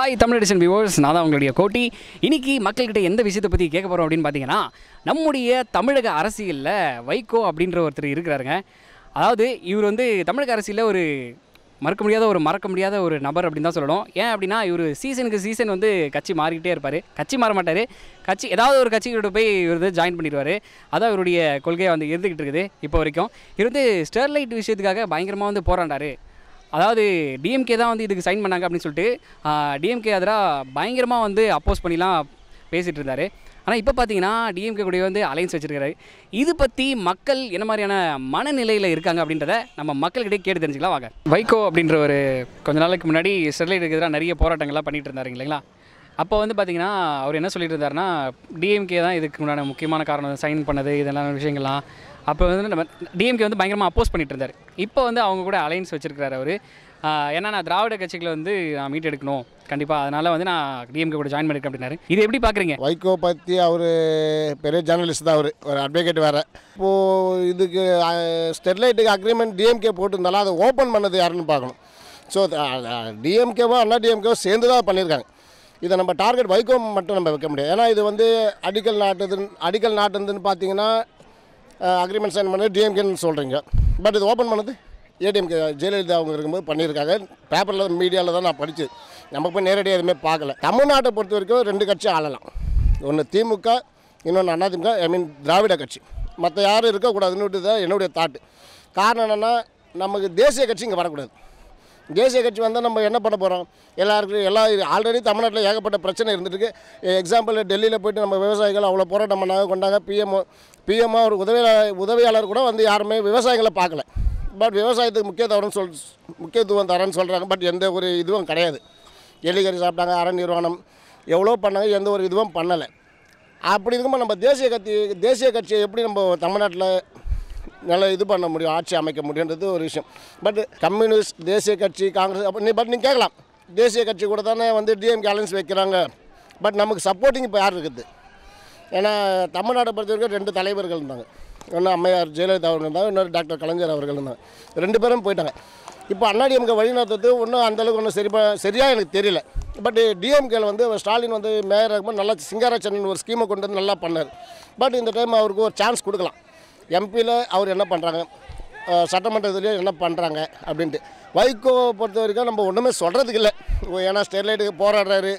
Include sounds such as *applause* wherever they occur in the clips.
Hi Tamil edition viewers நான் தான் உங்களுடைய கோட்டி. இன்னைக்கு மக்கள்கிட்ட எந்த விஷயத்தை பற்றி கேட்க போகிறோம் அப்படின்னு பார்த்தீங்கன்னா நம்முடைய தமிழக அரசியலில் வைகோ அப்படின்ற ஒருத்தர் இருக்கிறாருங்க. அதாவது இவர் வந்து தமிழக அரசியலில் ஒரு மறக்க முடியாத ஒரு மறக்க முடியாத ஒரு நபர் அப்படின்னு தான் சொல்லணும். ஏன் அப்படின்னா இவர் சீசனுக்கு சீசன் வந்து கட்சி மாறிக்கிட்டே இருப்பார். கட்சி மாற மாட்டார். கட்சி ஏதாவது ஒரு கட்சிகளோட போய் இவர் வந்து ஜாயின் பண்ணிடுவார். அதான் இவருடைய கொள்கையை வந்து இருந்துக்கிட்டு இருக்குது இப்போ வரைக்கும். இவர் வந்து ஸ்டெர்லைட் விஷயத்துக்காக பயங்கரமாக வந்து போராண்டாரு அதாவது டிஎம்கே தான் வந்து இதுக்கு சைன் பண்ணாங்க அப்படின்னு சொல்லிட்டு டிஎம்கே எதிராக பயங்கரமாக வந்து அப்போஸ் பண்ணிலாம் பேசிகிட்டு இருந்தார். ஆனால் இப்போ பார்த்தீங்கன்னா டிஎம்கே கூட வந்து அலைன்ஸ் வச்சுருக்காரு. இது பற்றி மக்கள் என்ன மாதிரியான மனநிலையில் இருக்காங்க அப்படின்றத நம்ம மக்கள்கிட்டே கேட்டு தெரிஞ்சுக்கலாம். வாங்க. வைகோ அப்படின்ற ஒரு கொஞ்ச நாளைக்கு முன்னாடி ஸ்டெர்லைட்டுக்கு எதிராக நிறைய போராட்டங்கள்லாம் பண்ணிகிட்டு இருந்தாரு இல்லைங்களா? அப்போ வந்து பார்த்தீங்கன்னா அவர் என்ன சொல்லிட்டு இருந்தாருன்னா டிஎம்கே தான் இதுக்கு முன்னாடி முக்கியமான காரணம் சைன் பண்ணது இதெல்லாம் விஷயங்கள்லாம். அப்போ வந்து நம்ம டிஎம்கே வந்து பயங்கரமாக அப்போஸ் பண்ணிட்டு இருந்தார். இப்போ வந்து அவங்க கூட அலைன்ஸ் வச்சிருக்காரு அவர். ஏன்னா நான் திராவிட கட்சிகளை வந்து நான் மீட் எடுக்கணும் கண்டிப்பாக அதனால் வந்து நான் டிஎம்கே கூட ஜாயின் பண்ணியிருக்கேன் அப்படின்னாரு. இது எப்படி பார்க்குறீங்க வைகோ பற்றி அவர் பெரிய ஜேர்னலிஸ்ட் தான் அவர். ஒரு அட்வொகேட் வேறு. இப்போது இதுக்கு ஸ்டெர்லைட்டுக்கு அக்ரிமெண்ட் டிஎம்கே போட்டிருந்தாலும் அதை ஓப்பன் பண்ணது யாருன்னு பார்க்கணும். ஸோ டிஎம்கேவோ அண்ணா டிஎம்கேவோ சேர்ந்து தான் பண்ணியிருக்காங்க. இதை நம்ம டார்கெட் வைகோ மட்டும் நம்ம வைக்க முடியாது. ஏன்னா இது வந்து அடிக்கல் நாட்டுதுன்னு அடிக்கல் நாட்டுதுன்னு பார்த்தீங்கன்னா அக்ரிமெண்ட் சைன் பண்ணது டிஎம்கேன்னு சொல்கிறீங்க பட் இது ஓப்பன் பண்ணது ஏடிஎம்கே ஜெயலலிதா அவங்க இருக்கும்போது பண்ணியிருக்காங்க. பேப்பரில் மீடியாவில் தான் நான் படித்து நம்ம போய் நேரடியாக எதுவுமே பார்க்கல. தமிழ்நாட்டை பொறுத்த வரைக்கும் ரெண்டு கட்சி ஆளலாம். ஒன்று திமுக இன்னொன்று அதிமுக ஐ மீன் திராவிட கட்சி. மற்ற யாரும் இருக்கக்கூடாதுன்னு தான் என்னுடைய தாட்டு காரணம் என்னென்னா நமக்கு தேசிய கட்சி இங்கே வரக்கூடாது. தேசிய கட்சி வந்தால் நம்ம என்ன பண்ண போகிறோம் எல்லாருக்கும் எல்லா ஆல்ரெடி தமிழ்நாட்டில் ஏகப்பட்ட பிரச்சனை இருந்துருக்கு எக்ஸாம்பிள் டெல்லியில் போயிட்டு நம்ம விவசாயிகள் அவ்வளோ போராட்டம் பண்ணாங்க கொண்டாங்க. பிஎம்ஓ பிஎம்ஓ ஒரு உதவியாளர் உதவியாளர் கூட வந்து யாருமே விவசாயிகளை பார்க்கல. பட் விவசாயத்துக்கு முக்கியத்துவம் சொல் முக்கியத்துவம் தரேன்னு சொல்கிறாங்க பட் எந்த ஒரு இதுவும் கிடையாது. எலிகறி சாப்பிட்டாங்க அரண் நிர்வாணம். எவ்வளோ பண்ணாங்க எந்த ஒரு இதுவும் பண்ணலை. அப்படி இருக்கும்போது நம்ம தேசிய கட்சி தேசிய கட்சியை எப்படி நம்ம தமிழ்நாட்டில் நல்லா இது பண்ண முடியும் ஆட்சி அமைக்க முடியுன்றது ஒரு விஷயம். பட் கம்யூனிஸ்ட் தேசிய கட்சி காங்கிரஸ் அப்போ நீ பட் நீங்கள் கேட்கலாம். தேசிய கட்சி கூட தானே வந்து டிஎம்கே அலைன்ஸ் வைக்கிறாங்க. பட் நமக்கு சப்போர்ட்டிங் இப்போ யார் இருக்குது? ஏன்னா தமிழ்நாட்டை பொறுத்த வரைக்கும் ரெண்டு தலைவர்கள் இருந்தாங்க. ஒன்று அம்மையார் ஜெயலலிதா அவர்கள் இருந்தாங்க இன்னொரு டாக்டர் கலைஞர் அவர்கள் இருந்தாங்க. ரெண்டு பேரும் போயிட்டாங்க. இப்போ அண்ணாடிஎம்கே வழிநடத்துறது ஒன்றும் அந்தளவுக்கு ஒன்றும் சரி சரியாக எனக்கு தெரியல. பட் டிஎம்கேல வந்து ஸ்டாலின் வந்து மேயர் இருக்கும்போது நல்லா சிங்காரச்சனன் ஒரு ஸ்கீமை கொண்டு வந்து நல்லா பண்ணார். பட் இந்த டைம் அவருக்கு ஒரு சான்ஸ் கொடுக்கலாம். எம்பியில் அவர் என்ன பண்ணுறாங்க சட்டமன்றத்துலேயும் என்ன பண்ணுறாங்க அப்படின்ட்டு. வைகோ பொறுத்த வரைக்கும் நம்ம ஒன்றுமே சொல்கிறதுக்கு இல்லை. ஏன்னா ஸ்டெர்லைட்டுக்கு போராடுறாரு.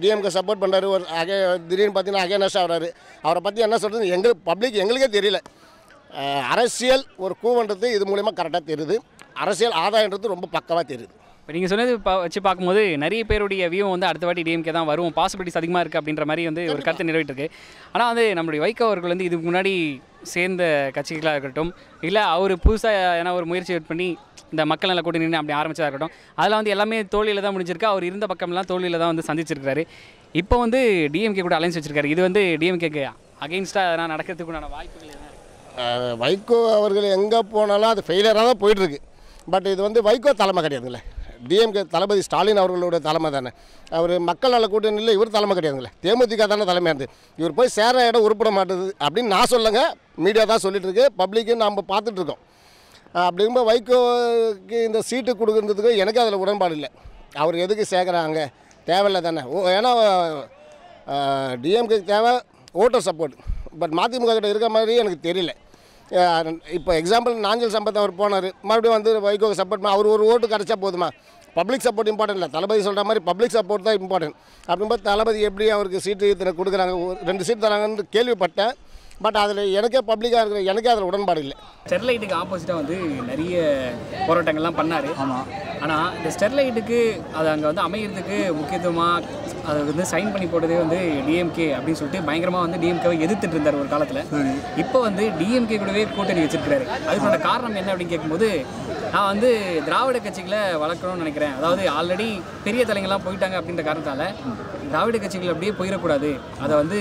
டிஎம்கே சப்போர்ட் பண்ணுறாரு ஒரு அகே திடீர்னு பார்த்தீங்கன்னா அகேனஸ் ஆகிறாரு அவரை பற்றி என்ன சொல்கிறது எங்களுக்கு பப்ளிக் எங்களுக்கே தெரியல. அரசியல் ஒரு கூவன்றது இது மூலிமா கரெக்டாக தெரியுது. அரசியல் ஆதாயன்றது ரொம்ப பக்கவாக தெரியுது. இப்போ நீங்கள் சொன்னது வச்சு பார்க்கும்போது நிறைய பேருடைய வியூ வந்து அடுத்த வாட்டி டிஎம்கே தான் வரும். பாசிபிலிட்டிஸ் அதிகமாக இருக்குது அப்படின்ற மாதிரி வந்து ஒரு கருத்து நிறைவேற்றிருக்கு. ஆனால் வந்து நம்மளுடைய வைகோ அவர்கள் வந்து இதுக்கு முன்னாடி சேர்ந்த கட்சிகளாக இருக்கட்டும் இல்லை அவர் புதுசாக ஏன்னா ஒரு முயற்சி பண்ணி இந்த மக்கள் நல கூட்டணி அப்படி ஆரம்பிச்சதா இருக்கட்டும் அதில் வந்து எல்லாமே தோல்வியில் தான் முடிஞ்சிருக்கு. அவர் இருந்த பக்கம்லாம் தோல்வியில் தான் வந்து சந்திச்சிருக்காரு இப்போ வந்து டிஎம்கே கூட அலைன்ஸ் வச்சிருக்காரு. இது வந்து டிஎம்கேக்கு அகெயின்ஸ்டாக எதனா நடக்கிறதுக்கு உண்டான வாய்ப்புகள் வைகோ அவர்கள் எங்கே போனாலும் அது ஃபெயிலியராக தான் போயிட்டுருக்கு பட் இது வந்து வைகோ தலைமை கிடையாதுங்களே. டிஎம்கே தளபதி ஸ்டாலின் அவர்களோட தலைமை தானே. அவர் மக்கள் நல கூட்டணியில் இவர் தலைமை கிடையாதுங்களே. தேமுதிக தானே தலைமையாக இருந்து. இவர் போய் சேர இடம் உருப்பிட மாட்டுது அப்படின்னு நான் சொல்லுங்க. மீடியா தான் சொல்லிட்டு இருக்கு. பப்ளிக்கு நம்ம பார்த்துட்டு இருக்கோம். அஹ், வைகோக்கு இந்த சீட்டு கொடுக்குறதுக்கு எனக்கு அதில் உடன்பாடு இல்லை. அவர் எதுக்கு சேர்க்குறாங்க தேவையில்லை தானே. ஓ ஏன்னா டிஎம்கேக்கு தேவை ஓட்டர் சப்போர்ட் பட் மதிமுக கிட்ட இருக்க மாதிரி எனக்கு தெரியல. இப்போ எக்ஸாம்பிள் நாஞ்சல் சம்பத் அவர் போனார். மறுபடியும் வந்து வைகோக்கு சப்போர்ட் அவர் ஒரு ஓட்டு கிடச்சா போதுமா? பப்ளிக் சப்போர்ட் இம்பார்ட்டன்ட் இல்லை. தளபதி சொல்கிற மாதிரி பப்ளிக் சப்போர்ட் தான் இம்பார்ட்டன்ட் அப்படிங்கும்போது தளபதி எப்படி அவருக்கு சீட்டு இத்தனை கொடுக்குறாங்க? ஒரு ரெண்டு சீட் தராங்கன்னு கேள்விப்பட்டேன். பட் அதில் எனக்கே பப்ளிக்காக இருக்கிற எனக்கே அதில் உடன்பாடு இல்லை. ஸ்டெர்லைட்டுக்கு ஆப்போசிட்டாக வந்து நிறைய போராட்டங்கள்லாம் பண்ணார். ஆமாம் ஆனால் இந்த ஸ்டெர்லைட்டுக்கு அது அங்கே வந்து அமைகிறதுக்கு முக்கியத்துவமாக அதை வந்து சைன் பண்ணி போட்டதே வந்து டிஎம்கே அப்படின்னு சொல்லிட்டு பயங்கரமாக வந்து டிஎம்கேவை எதிர்த்துட்டு இருந்தார் ஒரு காலத்தில். இப்போ வந்து டிஎம்கே கூடவே கூட்டணி வச்சிருக்காரு அதுக்கான காரணம் என்ன அப்படின்னு கேட்கும்போது நான் வந்து திராவிட கட்சிகளை வளர்க்கணும்னு நினைக்கிறேன். அதாவது ஆல்ரெடி பெரிய தலைங்கள்லாம் போயிட்டாங்க அப்படின்ற காரணத்தால் திராவிட கட்சிகள் அப்படியே போயிடக்கூடாது. அதை வந்து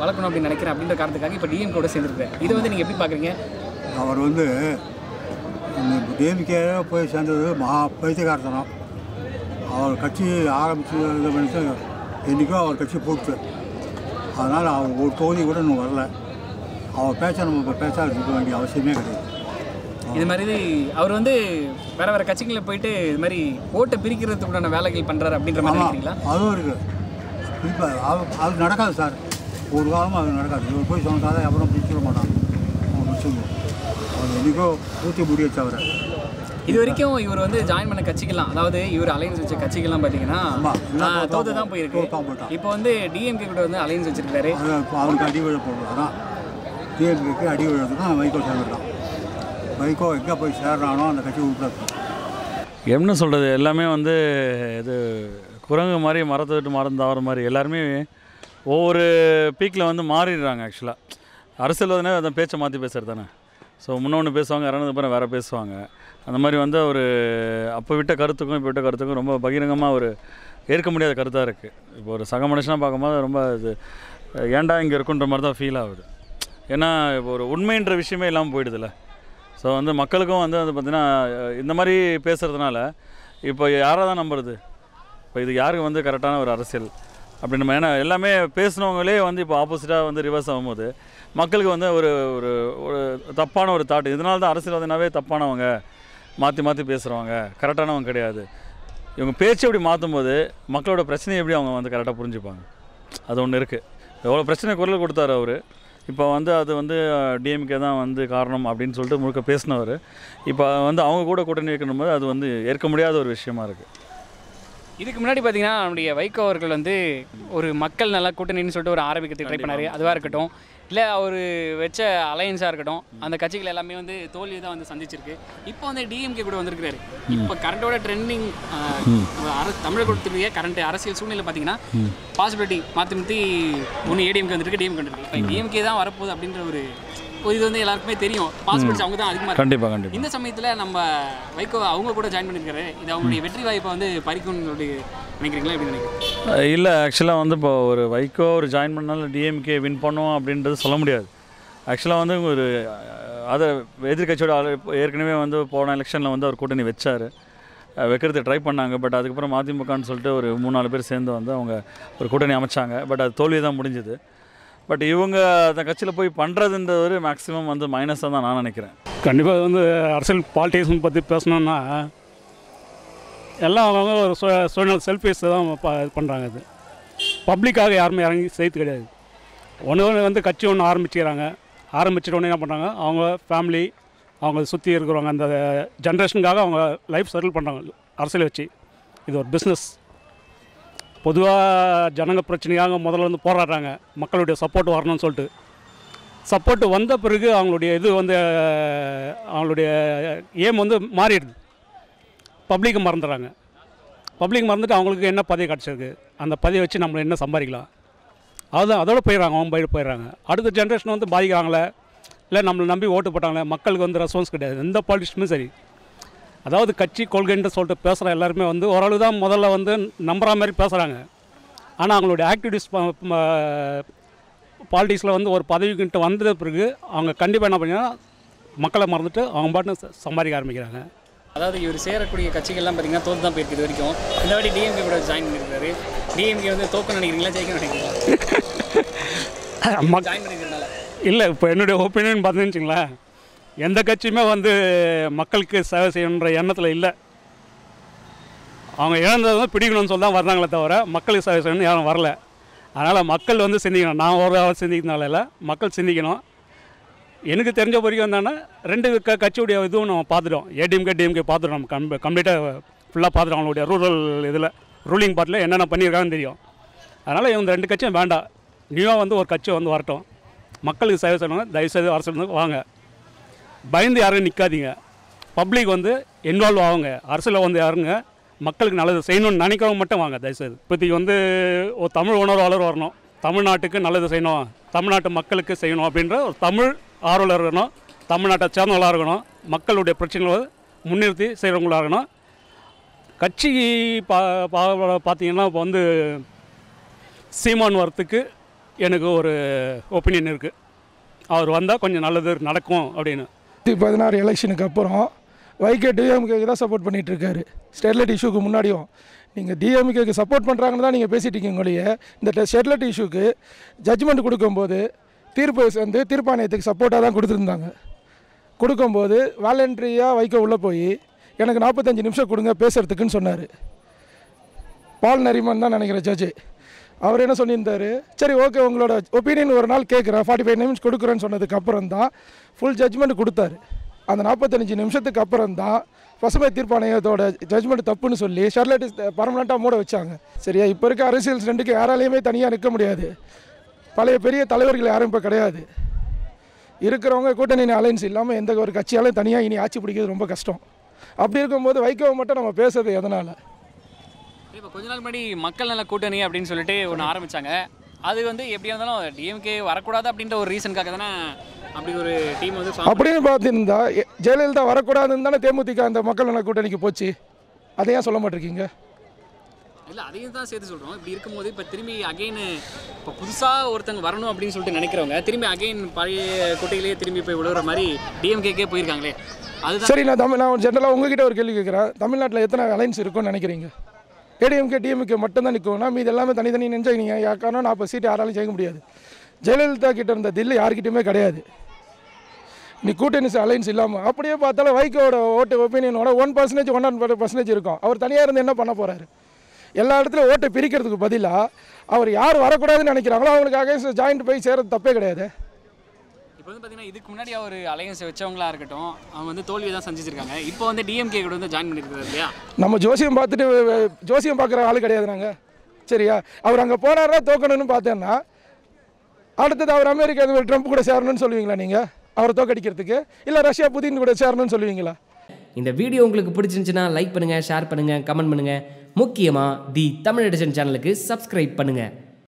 வளர்க்கணும் அப்படின்னு நினைக்கிறேன் அப்படின்ற காரணத்துக்காக இப்போ டிஎம் கூட சேர்ந்துருக்கேன். இதை வந்து நீங்கள் எப்படி பார்க்குறீங்க அவர் வந்து டிஎம்கே போய் சேர்ந்தது மகா பைத்தியகாரத்தனம் அவர் கட்சி ஆரம்பித்து இது பண்ணிட்டு என்றைக்கோ அவர் கட்சி போட்டு. அதனால் அவர் ஒரு தொகுதி கூட இன்னும் வரல. அவர் பேச்ச நம்ம இப்போ பேசாத இருக்க வேண்டிய அவசியமே கிடையாது. இது மாதிரி அவர் வந்து வேற வேற கட்சிகளில் போயிட்டு இது மாதிரி ஓட்டை பிரிக்கிறதுக்குண்டான வேலைகள் பண்றாரு அப்படின்ற மாதிரி அதுவும் இருக்குது இப்போ அது நடக்காது சார். ஒரு காலமும் அது நடக்காது இவர் போய் சொன்னதால அப்புறம் பிடிச்சிட மாட்டான் அவன் பிடிச்சிருந்தோம் அது என்றைக்கோ ஊற்றி முடிய தவிர இது வரைக்கும் இவர் வந்து ஜாயின் பண்ண கட்சிகள்லாம் அதாவது இவர் அலைன்ஸ் வச்ச கட்சிகள்லாம் பார்த்தீங்கன்னா தோத்து தான் தான் போயிருக்கு தான். இப்போ வந்து டிஎம்கே கூட வந்து அலைன்ஸ் வச்சிருக்காரு. அவனுக்கு அடி விழ போடுறது அதான் டிஎம்கேக்கு அடி விழுறதுன்னா வைகோ சேர்ந்துட்டான் வைகோ எங்கே போய் சேர்றானோ அந்த கட்சி விட்டுறது என்ன சொல்கிறது எல்லாமே வந்து இது குரங்கு மாதிரி மரத்தை விட்டு மரம் தவற மாதிரி எல்லாருமே ஒவ்வொரு பீக்கில் வந்து மாறிடுறாங்க ஆக்சுவலாக அரசியல்வாதினே அந்த பேச்சை மாற்றி பேசுகிறது தானே. ஸோ முன்னொன்று பேசுவாங்க இறந்தது அப்புறம் வேறு பேசுவாங்க. அந்த மாதிரி வந்து ஒரு அப்போ விட்ட கருத்துக்கும் இப்போ விட்ட கருத்துக்கும் ரொம்ப பகிரங்கமாக ஒரு ஏற்க முடியாத கருத்தாக இருக்குது இப்போ ஒரு சக மனுஷனாக பார்க்கும்போது ரொம்ப இது ஏன்டா இங்கே இருக்குன்ற மாதிரி தான் ஃபீல் ஆகுது. ஏன்னா இப்போ ஒரு உண்மைன்ற விஷயமே இல்லாமல் போயிடுதுல்ல. ஸோ வந்து மக்களுக்கும் வந்து வந்து பார்த்திங்கன்னா இந்த மாதிரி பேசுகிறதுனால இப்போ யாரை தான் நம்புறது? இப்போ இது யாருக்கு வந்து கரெக்டான ஒரு அரசியல்? அப்படி நம்ம ஏன்னா எல்லாமே பேசுனவங்களே வந்து இப்போ ஆப்போசிட்டாக வந்து ரிவர்ஸ் ஆகும்போது மக்களுக்கு வந்து ஒரு ஒரு ஒரு தப்பான ஒரு தாட் இதனால தான் அரசியல்வாதினாவே தப்பானவங்க மாற்றி மாற்றி பேசுகிறவங்க கரெக்டானவங்க கிடையாது. இவங்க பேச்சு எப்படி மாற்றும் போது மக்களோட பிரச்சனையை எப்படி அவங்க வந்து கரெக்டாக புரிஞ்சுப்பாங்க? அது ஒன்று இருக்குது எவ்வளோ பிரச்சனை குரல் கொடுத்தாரு அவர். இப்போ வந்து அது வந்து டிஎம்கே தான் வந்து காரணம் அப்படின்னு சொல்லிட்டு முழுக்க பேசினவர். இப்போ வந்து அவங்க கூட கூட்டணி வைக்கணும் போது அது வந்து ஏற்க முடியாத ஒரு விஷயமா இருக்குது இதுக்கு முன்னாடி பார்த்தீங்கன்னா நம்முடைய வைகோ அவர்கள் வந்து ஒரு மக்கள் நல்லா கூட்டணின்னு சொல்லிட்டு ஒரு ஆரம்பிக்கிறதுக்கு ட்ரை பண்ணாரு. அதுவாக இருக்கட்டும் இல்லை அவர் வச்ச அலையன்ஸாக இருக்கட்டும் அந்த கட்சிகள் எல்லாமே வந்து தோல்வியை தான் வந்து சந்திச்சிருக்கு. இப்போ வந்து டிஎம்கே கூட வந்திருக்கிறாரு. இப்போ கரண்டோட ட்ரெண்டிங் தமிழகத்துடைய கரண்ட் அரசியல் சூழ்நிலை பார்த்தீங்கன்னா பாசிபிலிட்டி மாற்றி மாற்றி ஒன்று ஏடிஎம்கே வந்திருக்கு டிஎம்கே வந்திருக்கு. இப்போ டிஎம்கே தான் வரப்போகுது அப்படின்ற ஒரு ஒரு இது வந்து எல்லாருக்குமே தெரியும். பாசிபிலிட்டிஸ் அவங்க தான் அதிகமாக கண்டிப்பாக கண்டிப்பாக இந்த சமயத்தில் நம்ம வைகோ அவங்க கூட ஜாயின் பண்ணியிருக்காரு இது அவங்களுடைய வெற்றி வாய்ப்பை வந்து பறிக்கும்னு நினைக்கிறீங்களா? எப்படி நினைக்கிறீங்க? இல்லை ஆக்சுவலாக வந்து இப்போ ஒரு வைகோ ஒரு ஜாயின் பண்ணாலும் டிஎம்கே வின் பண்ணுவோம் அப்படின்றது சொல்ல முடியாது. ஆக்சுவலாக வந்து ஒரு அதை எதிர்கட்சியோட ஏற்கனவே வந்து போன எலெக்ஷனில் வந்து அவர் கூட்டணி வச்சார். வைக்கிறதுக்கு ட்ரை பண்ணாங்க. பட் அதுக்கப்புறம் மதிமுகன்னு சொல்லிட்டு ஒரு மூணு நாலு பேர் சேர்ந்து வந்து அவங்க ஒரு கூட்டணி அமைச்சாங்க. பட் அது தோல்வி தான் முடிஞ்சுது. பட் இவங்க அந்த கட்சியில் போய் பண்ணுறதுன்றது மேக்ஸிமம் வந்து மைனஸாக தான் நான் நினைக்கிறேன். கண்டிப்பாக வந்து அரசியல் பாலிட்டிக்ஸ் பற்றி பேசணுன்னா எல்லாம் அவங்க ஒரு சு- சுயநல செல்ஃபிஸ் தான் இது பண்ணுறாங்க அது. பப்ளிக்காக யாருமே இறங்கி செய்து கிடையாது. ஒன்று ஒன்று வந்து கட்சி ஒன்று ஆரம்பிச்சுக்கிறாங்க. ஆரம்பிச்சிட்ட உடனே என்ன பண்ணுறாங்க அவங்க ஃபேமிலி அவங்க சுற்றி இருக்கிறவங்க அந்த ஜென்ரேஷனுக்காக அவங்க லைஃப் செட்டில் பண்ணுறாங்க அரசியல் வச்சு. இது ஒரு பிஸ்னஸ் பொதுவாக ஜனங்க பிரச்சனையாக முதல்ல வந்து போராடுறாங்க. மக்களுடைய சப்போர்ட் வரணும்னு சொல்லிட்டு. சப்போர்ட் வந்த பிறகு அவங்களுடைய இது வந்து அவங்களுடைய ஏம் வந்து மாறிடுது. பப்ளிக்கை மறந்துடுறாங்க. பப்ளிக் மறந்துட்டு அவங்களுக்கு என்ன பதவி கிடச்சிருக்கு? அந்த பதவியை வச்சு நம்மளை என்ன சம்பாதிக்கலாம்? அதுதான் அதோடு போயிடுறாங்க அவங்க பயிர் போயிடுறாங்க. அடுத்த ஜென்ரேஷன் வந்து பாதிக்கிறாங்களே இல்லை நம்மளை நம்பி ஓட்டு போட்டாங்களே மக்களுக்கு வந்து ரெஸ்பான்ஸ் கிடையாது. எந்த பாலிட்டிஷனுமே சரி. அதாவது கட்சி கொள்கைன்னு சொல்லிட்டு பேசுகிற எல்லாருமே வந்து ஓரளவு தான் முதல்ல வந்து நம்புற மாதிரி பேசுகிறாங்க ஆனால் அவங்களுடைய ஆக்டிவிட்டிஸ் பாலிட்டிக்ஸில் வந்து ஒரு பதவிக்கிட்ட வந்த பிறகு அவங்க கண்டிப்பாக என்ன பண்ணீங்கன்னா மக்களை மறந்துட்டு அவங்க பாட்டு சம்பாதிக்க ஆரம்பிக்கிறாங்க. அதாவது இவர் சேரக்கூடிய கட்சிகள்லாம் பார்த்தீங்கன்னா தோத்து தான் போயிருக்கு இது வரைக்கும். இந்த வாட்டி டிஎம்கே கூட ஜாயின் பண்ணியிருக்காரு டிஎம்கே வந்து தோக்க நினைக்கிறீங்களா ஜெயிக்க நினைக்கிறீங்களா? *laughs* ஜாயின் பண்ணிக்கிறதுனால இல்லை இப்போ என்னுடைய ஒப்பீனியன் பார்த்தீங்கன்னு வச்சுங்களேன். எந்த கட்சியுமே வந்து மக்களுக்கு சேவை செய்யணுன்ற எண்ணத்தில் இல்லை. அவங்க இழந்ததை வந்து பிடிக்கணும்னு சொல்லி தான் வர்றாங்களே தவிர மக்களுக்கு சேவை செய்யணும்னு யாரும் வரல. அதனால் மக்கள் வந்து சிந்திக்கணும். நான் ஒரு ஆள் சிந்திக்கிறதுனால இல்லை மக்கள் சிந்திக்கணும். எனக்கு தெரிஞ்ச வரைக்கும் என்னென்னா ரெண்டு க கட்சியுடைய இதுவும் நம்ம பார்த்துட்டோம். ஏடிஎம்கே டிஎம்கே பார்த்துட்டோம் நம்ம கம் கம்ப்ளீட்டாக ஃபுல்லாக பார்த்துட்டோம் அவங்களுடைய ரூரல் இதில். ரூலிங் பார்ட்டில் என்னென்ன பண்ணியிருக்காங்கன்னு தெரியும். அதனால் இவங்க ரெண்டு கட்சியும் வேண்டாம். நியூவாக வந்து ஒரு கட்சி வந்து வரட்டும். மக்களுக்கு சேவை செய்யணும் தயவுசெய்து அரசு வாங்க. பயந்து யாரும் நிற்காதீங்க பப்ளிக் வந்து இன்வால்வ் ஆகுங்க. அரசியலில் வந்து யாருங்க மக்களுக்கு நல்லது செய்யணும்னு நினைக்கிறவங்க மட்டும் வாங்க தயவுசெய்து. இப்போதைக்கு வந்து ஒரு தமிழ் உணர்வாளர் வரணும். தமிழ்நாட்டுக்கு நல்லது செய்யணும். தமிழ்நாட்டு மக்களுக்கு செய்யணும் அப்படின்ற ஒரு தமிழ் ஆர்வலர் இருக்கணும். தமிழ்நாட்டை சேர்ந்தவங்களாக இருக்கணும். மக்களுடைய பிரச்சனைகளை முன்னிறுத்தி செய்கிறவங்களாக இருக்கணும். கட்சி பா பா பார்த்தீங்கன்னா இப்போ வந்து சீமான் வரத்துக்கு எனக்கு ஒரு ஒப்பீனியன் இருக்குது அவர் வந்தால் கொஞ்சம் நல்லது நடக்கும் அப்படின்னு. ரெண்டாயிரத்தி பதினாறு எலெக்ஷனுக்கு அப்புறம் வைகே டிஎம்கேக்கு தான் சப்போர்ட் பண்ணிட்டு ஸ்டெர்லைட் இஷ்யூக்கு முன்னாடியும். நீங்கள் டிஎம்கேக்கு சப்போர்ட் பண்ணுறாங்கன்னு தான் நீங்கள் பேசிகிட்டு இருக்கீங்க ஒழிய இந்த ஸ்டெர்லைட் இஷ்யூக்கு ஜட்ஜ்மெண்ட் கொடுக்கும்போது தீர்ப்பு வந்து தீர்ப்பாணையத்துக்கு சப்போர்ட்டாக தான் கொடுத்துருந்தாங்க. கொடுக்கும்போது வாலண்டரியாக வைகோ உள்ளே போய் எனக்கு நாற்பத்தஞ்சு நிமிஷம் கொடுங்க பேசுகிறதுக்குன்னு சொன்னார். பால் நரிமன் தான் நினைக்கிறேன் ஜட்ஜு. அவர் என்ன சொல்லியிருந்தாரு? சரி ஓகே உங்களோட ஒப்பீனியன் ஒரு நாள் கேட்குறேன். ஃபார்ட்டி ஃபைவ் நிமிஷம் கொடுக்குறேன்னு சொன்னதுக்கு அப்புறம் தான் ஃபுல் ஜட்ஜ்மெண்ட் கொடுத்தாரு. அந்த நாற்பத்தஞ்சு நிமிஷத்துக்கு அப்புறம் தான் பசுமை தீர்ப்பாணையத்தோட ஜட்மெண்ட் தப்புன்னு சொல்லி ஷர்லட் பர்மனெண்ட்டாக மூட வச்சாங்க. சரியா? இப்போ இருக்க அரசியல் ரெண்டுக்கு யாராலையுமே தனியாக நிற்க முடியாது. பழைய பெரிய தலைவர்கள் யாரும் இப்போ கிடையாது. இருக்கிறவங்க கூட்டணி அலைன்ஸ் இல்லாமல் எந்த ஒரு கட்சியாலும் தனியாக இனி ஆட்சி பிடிக்கிறது ரொம்ப கஷ்டம். அப்படி இருக்கும்போது வைகோவை மட்டும் நம்ம பேசுறது எதனால்? இப்போ கொஞ்ச நாள் முன்னாடி மக்கள் நல கூட்டணி அப்படின்னு சொல்லிட்டு ஒன்று ஆரம்பிச்சாங்க. அது வந்து எப்படியா இருந்தாலும் டிஎம்கே வரக்கூடாது அப்படின்ற ஒரு ரீசனுக்காக தானே அப்படி ஒரு டீம் வந்து அப்படின்னு பார்த்துருந்தா ஜெயலலிதா வரக்கூடாதுன்னு தானே தேமுதிக அந்த மக்கள் நல கூட்டணிக்கு போச்சு. அதை ஏன் சொல்ல மாட்டிருக்கீங்க? இல்லை அதையும் தான் சேர்த்து சொல்கிறோம் இப்படி இருக்கும்போது இப்போ திரும்பி அகைன் இப்போ புதுசாக ஒருத்தங்க வரணும் அப்படின்னு சொல்லிட்டு நினைக்கிறவங்க திரும்பி அகைன் பழைய குட்டையிலேயே திரும்பி போய் விழுற மாதிரி டிஎம்கேக்கே போயிருக்காங்களே. அதுதான் சரி நான் தமிழ் நான் ஜென்ரலாக உங்ககிட்ட ஒரு கேள்வி கேட்குறேன் தமிழ்நாட்டில் எத்தனை அலைன்ஸ் இருக்கும்னு நினைக்கிறீங்க? ஏடிஎம்கே டிஎம்கே மட்டும்தான் நிற்கும்னா மீது எல்லாமே தனித்தனி நினைச்சா நீங்கள் யாருக்கான நாற்பது சீட்டு யாராலும் ஜெயிக்க முடியாது. ஜெயலலிதா கிட்ட இருந்த தில்லு யார்கிட்டயுமே கிடையாது. நீ கூட்டணி அலைன்ஸ் இல்லாமல் அப்படியே பார்த்தாலும் வைகோட ஓட்டு ஒப்பீனியனோட one percentage one hundred percentage இருக்கும். அவர் தனியாக இருந்து என்ன பண்ண போகிறாரு எல்லா இடத்துலையும் ஓட்டை பிரிக்கிறதுக்கு பதிலாக அவர் யார் வரக்கூடாதுன்னு நினைக்கிறாங்களோ அவங்களுக்கு அகைன்ஸ்ட் ஜாயிண்ட் போய் சேர்றது தப்பே கிடையாது. இப்போ வந்து பார்த்தீங்கன்னா இதுக்கு முன்னாடி அவர் அலையன்ஸ் வச்சவங்களா இருக்கட்டும் அவங்க வந்து தோல்வி தான் சந்திச்சிருக்காங்க. இப்போ வந்து டிஎம்கே கூட வந்து ஜாயின் பண்ணியிருக்காரு இல்லையா? நம்ம ஜோசியம் பார்த்துட்டு ஜோசியம் பார்க்குற ஆள் கிடையாது நாங்கள் சரியா? அவர் அங்கே போனாரா தோக்கணும்னு பார்த்தேன்னா அடுத்தது அவர் அமெரிக்கா அதிபர் ட்ரம்ப் கூட சேரணும்னு சொல்லுவீங்களா நீங்கள் அவரை தோக்கடிக்கிறதுக்கு? இல்லை ரஷ்யா புதின் கூட சேரணும்னு சொல்லுவீங்களா? இந்த வீடியோ உங்களுக்கு பிடிச்சிருந்துச்சுன்னா லைக் பண்ணுங்கள் ஷேர் பண்ணுங்கள் கமெண்ட் பண்ணுங்கள் முக்கியமாக தி தமிழ் எடிஷன் சேனலுக்கு சப்ஸ்கிரைப் பண்ணுங்கள்